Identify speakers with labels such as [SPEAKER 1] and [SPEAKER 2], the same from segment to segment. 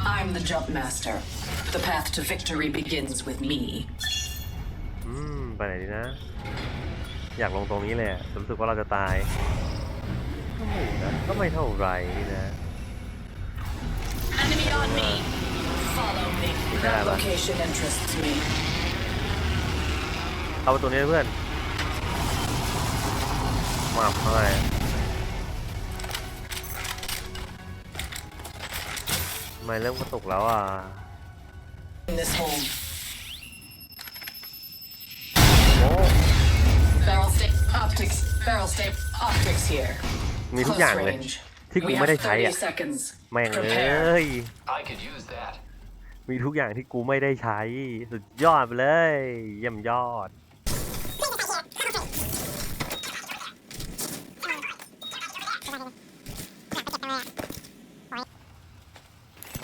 [SPEAKER 1] I'm the jump master. The path to victory begins with me.
[SPEAKER 2] อืม ไปไหนดีนะ อยากลงตรงนี้เลยอะแต่รู้สึกว่าเราจะตาย ก็ไม่นะก็ไม่เท่าไหรนี่นะ
[SPEAKER 1] Enemy on me. Follow me.
[SPEAKER 2] Yeah,
[SPEAKER 1] That
[SPEAKER 2] but-
[SPEAKER 1] location interests me.
[SPEAKER 2] เข้าประตูนี้เลยเพื่อนมาเข้า ไปทำไมเริ่มกระตุกแล้วอะ
[SPEAKER 1] In this home.
[SPEAKER 2] โอ้
[SPEAKER 1] Barrel stay optics. Barrel stay optics here.
[SPEAKER 2] มีทุกอย่างเลย
[SPEAKER 1] range.
[SPEAKER 2] ที่กู
[SPEAKER 1] We
[SPEAKER 2] ไม่ได้
[SPEAKER 1] have
[SPEAKER 2] ใช้อะ
[SPEAKER 1] 30 seconds.
[SPEAKER 2] แม่งเล
[SPEAKER 1] Prepare.
[SPEAKER 2] ย
[SPEAKER 3] I could use that.
[SPEAKER 2] มีทุกอย่างที่กูไม่ได้ใช้ สุดยอดไปเลย เยี่ยมยอด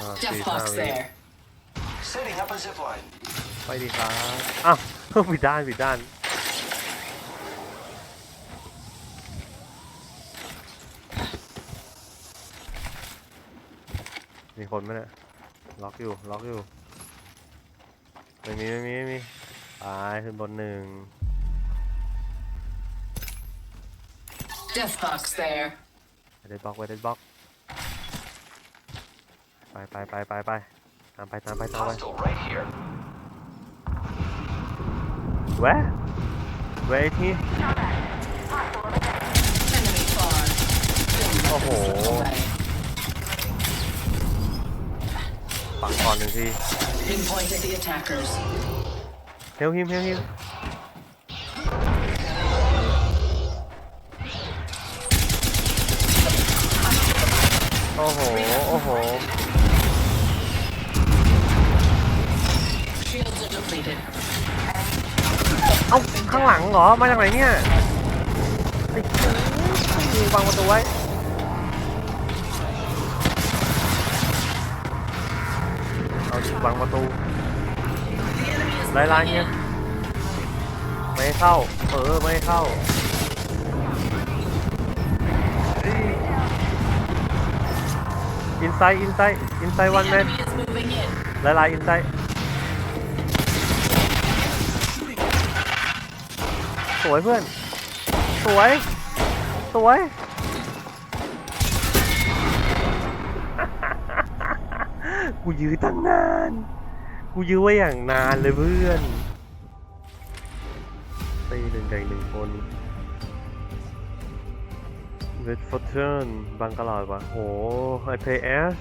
[SPEAKER 2] อ่า
[SPEAKER 1] Death
[SPEAKER 2] สี่ห้า
[SPEAKER 1] box
[SPEAKER 2] วิ
[SPEAKER 1] there.
[SPEAKER 3] Setting up a zip line.
[SPEAKER 2] ไปดีครับ อ้าวผิดด้านผิดด้าน มีคนไหมเนี่ย ล็อกอยู่ ล็อกอยู่ ไม่มี ไม่มี ไม่มีตายขึ้นบนหนึ่ง
[SPEAKER 1] Death box there.
[SPEAKER 2] ไปเด็ดบล็อกไปเด็ดบล็อก ไปไปไปไปไปตามไปตามไปตามไป
[SPEAKER 3] Hostile right here.
[SPEAKER 2] แวะแวะไอ้ที่
[SPEAKER 1] Enemy far.
[SPEAKER 2] โอ้โห
[SPEAKER 1] Away.
[SPEAKER 2] ปักก่อนหนึ่งที
[SPEAKER 1] Pinpointed the attackers.
[SPEAKER 2] เฮลฮิมเฮลฮิมโอ้โห โอ้โห เอาข้างหลังเหรอ มาจากไหนเนี่ยไอ้ยิงวางประตูไว้เอาดิวางประตูไล่ล่างเนี่ยไม่เข้า เออ ไม่เข้าอินไซด์อินไซด์อินไซด์วันแมนไล่ล่างอินไซด์ สวยเพื่อน สวย สวย กูยื้อตั้งนาน กูยื้อไว้อย่างนานเลยเพื่อนตีหนึ่งใดหนึ่งคนเวทฟอร์เทนบังกลอดว่ะโหไอเพย์แอส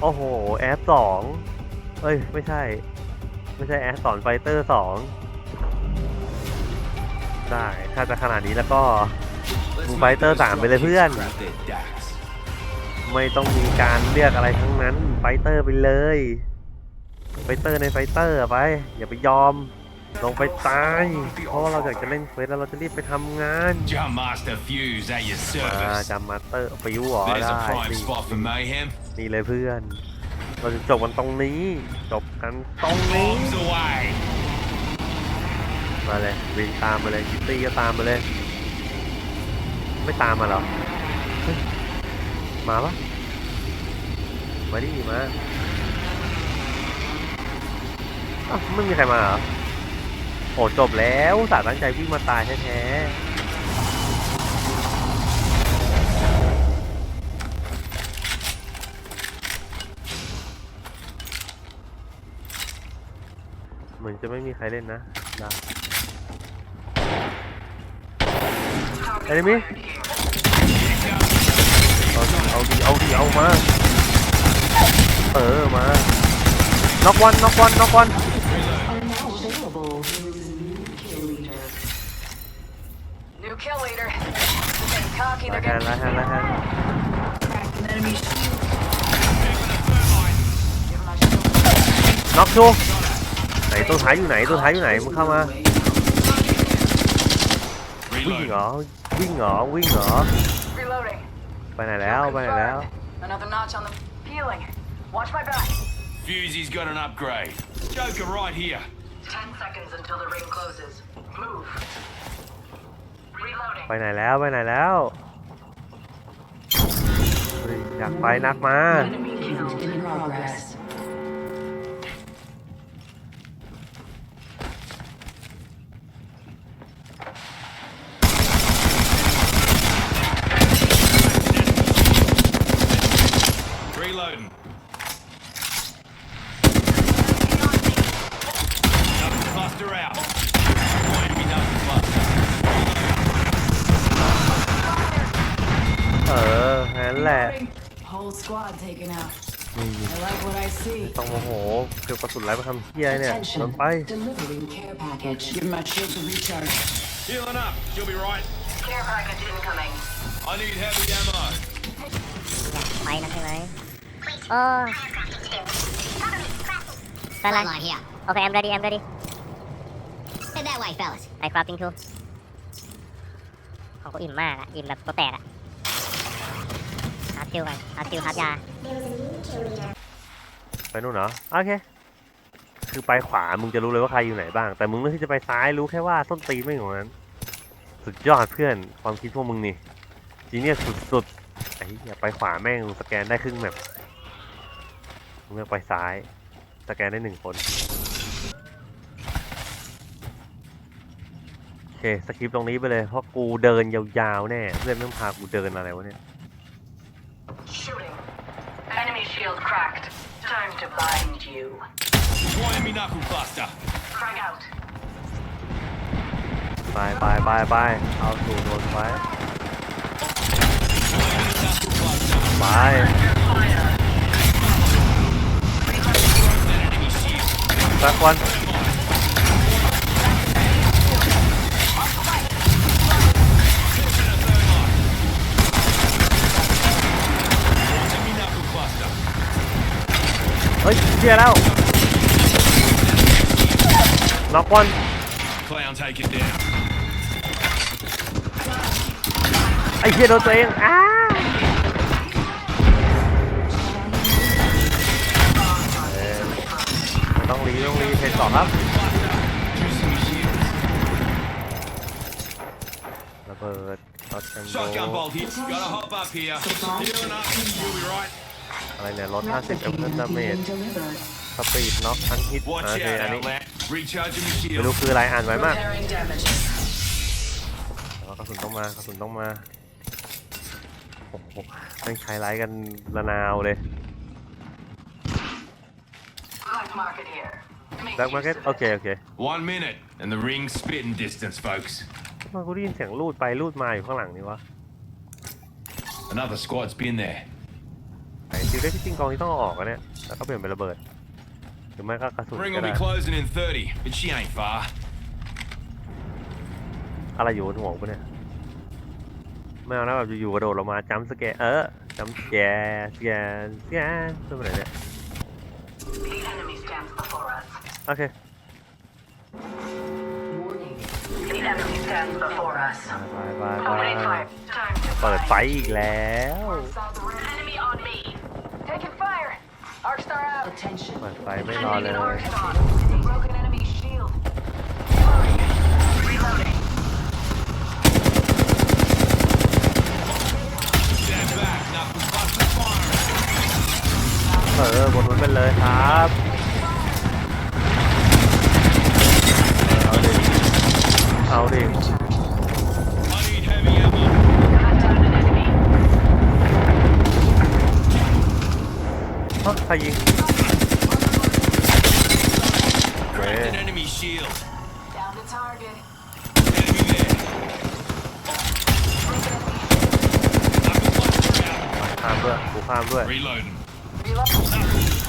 [SPEAKER 2] โอ้โห แอสสองเอ้ย ไม่ใช่ ไม่ใช่แอสสอนไฟเตอร์สอง ได้ ถ้าจะขนาดนี้แล้วก็มึงไฟเตอร์สามไปเลยเพื่อน ไม่ต้องมีการเลือกอะไรทั้งนั้น ไฟเตอร์ไปเลย ไฟเตอร์ในไฟเตอร์ไป อย่าไปยอม ลงไปตาย เพราะว่าเราอยากจะเล่นเควสแล้วเราจะรีบไปทำงาน
[SPEAKER 4] Jump Master Fuse at your
[SPEAKER 2] มา
[SPEAKER 4] service.
[SPEAKER 2] จำมาสเตอร์ฟิวหรอ
[SPEAKER 4] There's
[SPEAKER 2] ได้
[SPEAKER 4] a prime
[SPEAKER 2] นี่
[SPEAKER 4] spot for mayhem.
[SPEAKER 2] นี่เลยเพื่อน เราจะจบกันตรงนี้ จบกันตรงนี้
[SPEAKER 4] Bombs away.
[SPEAKER 2] มาเลยวิ่งตามมาเลยคิตตี้ก็ตามมาเลย ไม่ตามมาหรอ มาปะมาดิมาอ้าวไม่มีใครมาเหรอโอ้จบแล้วสาตั้งใจวิ่งมาตายแท้ๆเหมือนจะไม่มีใครเล่นนะนะเอนิมี่เอาดิเอา ดิเอาดิเอามาเออมาน็อกวันน็อกวันน็อกวัน
[SPEAKER 1] New kill leader. Getting cocky.
[SPEAKER 2] ไล่
[SPEAKER 1] They're
[SPEAKER 2] แฮน
[SPEAKER 1] getting
[SPEAKER 2] ไล่แฮนไล่แฮน
[SPEAKER 1] enemy.
[SPEAKER 2] น็อกชูไหนตัวท้ายอยู่ไหนตั วท้ายอยู่ไหนมึงเข้ามา วิ่งเหร
[SPEAKER 4] Reload.
[SPEAKER 2] อ วิ่งเหรอ วิ่งเหรอ
[SPEAKER 1] Reloading.
[SPEAKER 2] ไปไหนแล้ว ไปไหนแล้ว
[SPEAKER 1] Another notch on the healing. Watch my back.
[SPEAKER 4] Fusey's got an upgrade. Joker right here.
[SPEAKER 1] Ten seconds until the ring closes. Move. Reloading.
[SPEAKER 2] ไปไหนแล้ว ไปไหนแล้วเฮ้ยอยากไปนักมา
[SPEAKER 1] Enemy Movement in progress.
[SPEAKER 4] Reloading. Knuckle cluster out. Enemy knuckle cluster.
[SPEAKER 2] เอองั้นแหละ
[SPEAKER 1] Whole squad taken out.
[SPEAKER 2] นี่
[SPEAKER 1] I like what I see.
[SPEAKER 2] ต้องโมโหเก็บกระสุนไรมาทำเฮียเนี่ยโดน
[SPEAKER 1] Attention.
[SPEAKER 2] ไป
[SPEAKER 1] Delivering care package. Give my shield to recharge.
[SPEAKER 4] Healing up. She'll be right.
[SPEAKER 1] Care package incoming.
[SPEAKER 4] I need heavy ammo.
[SPEAKER 5] ไปนะใช่ไหม โอ้สไลด์
[SPEAKER 6] Line here.
[SPEAKER 5] โอเค I'm ready I'm ready
[SPEAKER 6] Head that way, fellas.
[SPEAKER 5] I crafting too ของกูอิ่มมากอะอิ่มแบบตัวแตกอะฮาร์ดคิวกันฮาร์ดคิวฮาร์ดยา
[SPEAKER 2] ไปนู่นเหรอโอเค คือไปขวามึงจะรู้เลยว่าใครอยู่ไหนบ้าง แต่มึงเลือกที่จะไปซ้ายรู้แค่ว่าส้นตีนไม่อยู่ตรงนั้น สุดยอดเพื่อนความคิดพวกมึงนี่จีเนียสสุดๆไอ้เหี้ยไปขวาแม่งสแกนได้ครึ่งแบบ มึงเลือกไปซ้าย สแกนได้หนึ่งคน โอเค สคริปต์ตรงนี้ไปเลย เพราะกูเดินยาวๆแน่ เพื่อนไม่งพากูเดินอะไรวะเนี่ย
[SPEAKER 1] Shooting. Enemy shield cracked. Time to bind you.
[SPEAKER 4] One enemy knuckle cluster.
[SPEAKER 1] Frag out.
[SPEAKER 2] ไปไปไปไปเอาถูกโดนไว้
[SPEAKER 4] Knuckle cluster.
[SPEAKER 2] ไป
[SPEAKER 4] Enemy shield.
[SPEAKER 2] สักวัน
[SPEAKER 4] Enemy knuckle cluster.
[SPEAKER 2] เฮ้ยเชียแล้วน็อกวัน
[SPEAKER 4] Clown take it down.
[SPEAKER 2] ไอ้เชีย รีต้องรีเพจสองครับ
[SPEAKER 4] Juicing your shield.
[SPEAKER 2] ระเบิดช็อตกันโด
[SPEAKER 4] Shotgun bolt hit. Gotta hop up here. Healing up. You'll be right.
[SPEAKER 2] อะไรเนี่ยลด 50 เอฟเฟอร์ดาเมจ
[SPEAKER 1] delivered.
[SPEAKER 2] สปีดน็อกทันฮิต
[SPEAKER 4] Watch
[SPEAKER 2] โอเค
[SPEAKER 4] out,
[SPEAKER 2] อันนี้
[SPEAKER 4] outlet. Recharging your
[SPEAKER 2] ไม่รู้
[SPEAKER 4] shield.
[SPEAKER 2] คืออะไรอ่านไว้มาก
[SPEAKER 1] Repairing damages.
[SPEAKER 2] แต่ว่ากระสุนต้องมากระสุนต้องมาโอ้โหแม่งใช้ไลท์กันระนาวเลย
[SPEAKER 1] Black market here. Make
[SPEAKER 2] แบ็กมาร์เก็ต
[SPEAKER 1] use of
[SPEAKER 2] โอ
[SPEAKER 1] it.
[SPEAKER 2] เคโอเค
[SPEAKER 4] One minute, and the ring's spitting distance, folks.
[SPEAKER 2] ทำไมากูได้ยินเสียงลูดไปลูดมาอยู่ข้างหลังนี่วะ
[SPEAKER 4] Another squad's been there.
[SPEAKER 2] ไอ้ซิลเล็กที่จริงกองนี้ต้องเอาออกอะเนี่ย แล้วก็เปลี่ยนเป็นระเบิด หรือไม่ก็กระสุน
[SPEAKER 4] Ring
[SPEAKER 2] ก็
[SPEAKER 4] will
[SPEAKER 2] ได้
[SPEAKER 4] be closing in 30, but she ain't far.
[SPEAKER 2] อะไรอยู่บนหัวกูเนี่ยไม่เอานะแบบอยู่ๆกระโดดลงมาจัมป์สแกร์เออจัมป์สแกร์สแกร์สแกร์เป็นไปไหนเนี่ย
[SPEAKER 1] us.
[SPEAKER 2] โอเค
[SPEAKER 1] Warning. The enemy stands before us.
[SPEAKER 2] ไปไปไป
[SPEAKER 1] Opening fire. Time to
[SPEAKER 2] เปิดไฟ
[SPEAKER 1] bind.
[SPEAKER 2] อีกแล้ว
[SPEAKER 1] Enemy on me. Taking fire. Arc star out. Attention.
[SPEAKER 2] เปิดไฟไม่รอเลย
[SPEAKER 1] An arc on. Broken enemy shield. Reloading.
[SPEAKER 4] Stand back, knuckle cluster firing.
[SPEAKER 2] เออบนมันเป็นเลยครับ ด้วย
[SPEAKER 4] Reloading.
[SPEAKER 1] Reload.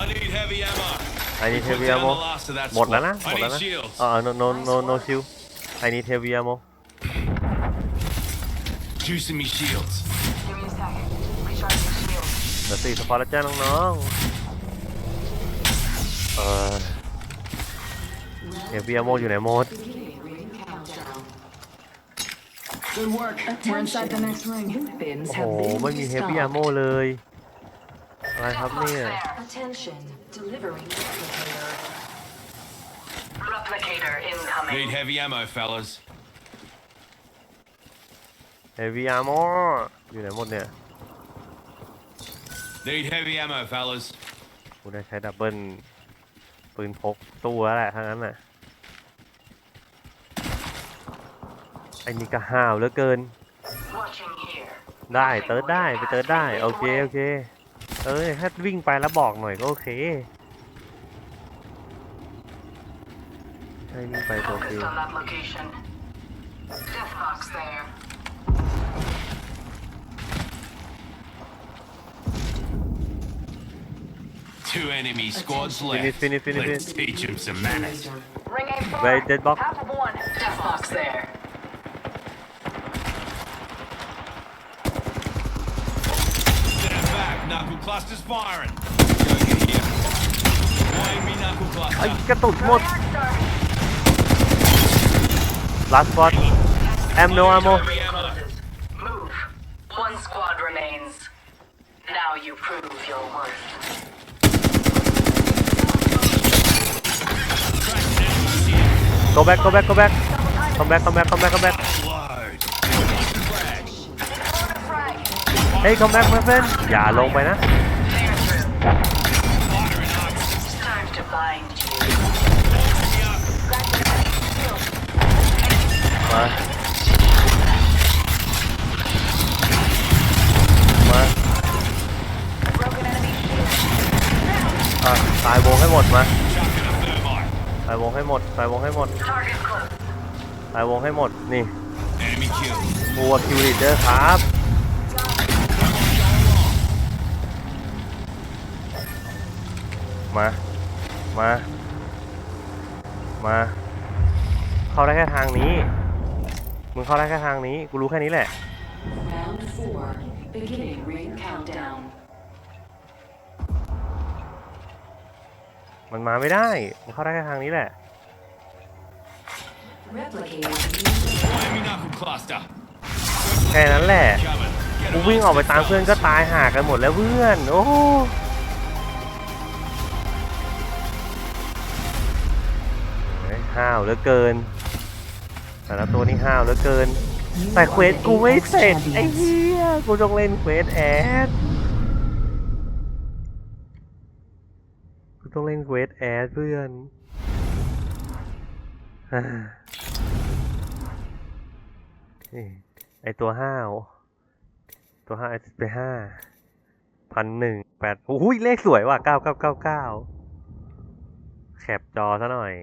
[SPEAKER 4] I need heavy ammo.
[SPEAKER 2] ไอ้นี่เท
[SPEAKER 4] Put
[SPEAKER 2] วี
[SPEAKER 4] down
[SPEAKER 2] อาโม
[SPEAKER 4] the last of that
[SPEAKER 2] หมดแล้วนะ
[SPEAKER 4] squad.
[SPEAKER 2] หมด
[SPEAKER 4] I
[SPEAKER 2] แล้ว
[SPEAKER 4] need
[SPEAKER 2] นะ
[SPEAKER 4] shields.
[SPEAKER 2] เออ no no no no shield ไอ้นี่เทวีอาโม
[SPEAKER 4] Juicing me shields.
[SPEAKER 1] Give me a second. Recharging shield.
[SPEAKER 2] เดี๋ยวสี่สปอร์ตแล้วจ้าน้องๆเออเทวีอาโมอยู่ไหนหมด
[SPEAKER 1] Good work. We're inside the next ring. Bins
[SPEAKER 2] โอ้โห ไม่มีเฮฟวี่อาโมเลย อะไรครับเนี่ย
[SPEAKER 1] Attention. Delivering replicator. Replicator incoming.
[SPEAKER 4] Need heavy ammo, fellas.
[SPEAKER 2] เฮฟวี่อาโมอยู่ไหนหมดเนี่ย
[SPEAKER 4] Need heavy ammo, fellas.
[SPEAKER 2] กูได้ใช้ดับเบิลปืนพกตู้แล้วแหละทั้งนั้นน่ะไอ้นี่ก็ห้าวเหลือเกิน
[SPEAKER 1] Watching here.
[SPEAKER 2] ได้เติร์ดได้ไปเติร์ดได้ โอเค โอเค เอ้ยถ้าวิ่งไปแล้วบอกหน่อยก็โอเคให้วิ่งไปก็โอเค
[SPEAKER 1] Focused on that location. Death box there.
[SPEAKER 4] Two enemy squads
[SPEAKER 2] Finish,
[SPEAKER 4] left.
[SPEAKER 2] finish, finish,
[SPEAKER 4] Let's
[SPEAKER 2] finish.
[SPEAKER 4] teach them some manners.
[SPEAKER 1] Ring aim far.
[SPEAKER 2] Wait, dead box.
[SPEAKER 1] Half of one. Death box there.
[SPEAKER 4] knuckle cluster's firing. Enemy knuckle cluster.
[SPEAKER 2] Last spot. Am no ammo.
[SPEAKER 1] Move. One squad remains. Now you prove your worth.
[SPEAKER 2] Go back, go back, go back. Come back, come back, come back, come back.
[SPEAKER 4] เฮ้
[SPEAKER 1] ย
[SPEAKER 2] คอมแบ็กมเพื่อนอย่าลงไปนะ มา มาตายวงให้หมดมาตายวงให้หมดตายวงให้หมดตายวงให้หมด นี่บัวคิวริเดอร์ครับ มา มา มา เข้าได้แค่ทางนี้ มึงเข้าได้แค่ทางนี้ กูรู้แค่นี้แหละ
[SPEAKER 7] Round four, beginning ring countdown.
[SPEAKER 2] มันมาไม่ได้ มันเข้าได้แค่ทางนี้แหละ
[SPEAKER 7] Replicating
[SPEAKER 4] Wayne me knuckle cluster.
[SPEAKER 2] แค่นั้นแหละ
[SPEAKER 4] Coming. Get
[SPEAKER 2] กู
[SPEAKER 4] them
[SPEAKER 2] วิ่งออกไป
[SPEAKER 4] onto
[SPEAKER 2] ตาม
[SPEAKER 4] the
[SPEAKER 2] เพื่อนก็ตายห่ากันหมดแล้วเพื่อน โอ้ ห้าวเหลือเกิน แต่ละตัวนี่ห้าวเหลือเกิน แต่เควสกูไม่เสร็จไอ้เหี้ยกูต้องเล่นเควสแอดกูต้องเล่นเควสแอดเพื่อนฮ่าไอตัวห้าว ตัวห้าไปห้าพันหนึ่งแปดโอ้ยเลขสวยว่ะเก้าเก้าเก้าเก้าแคปจอซะหน่อย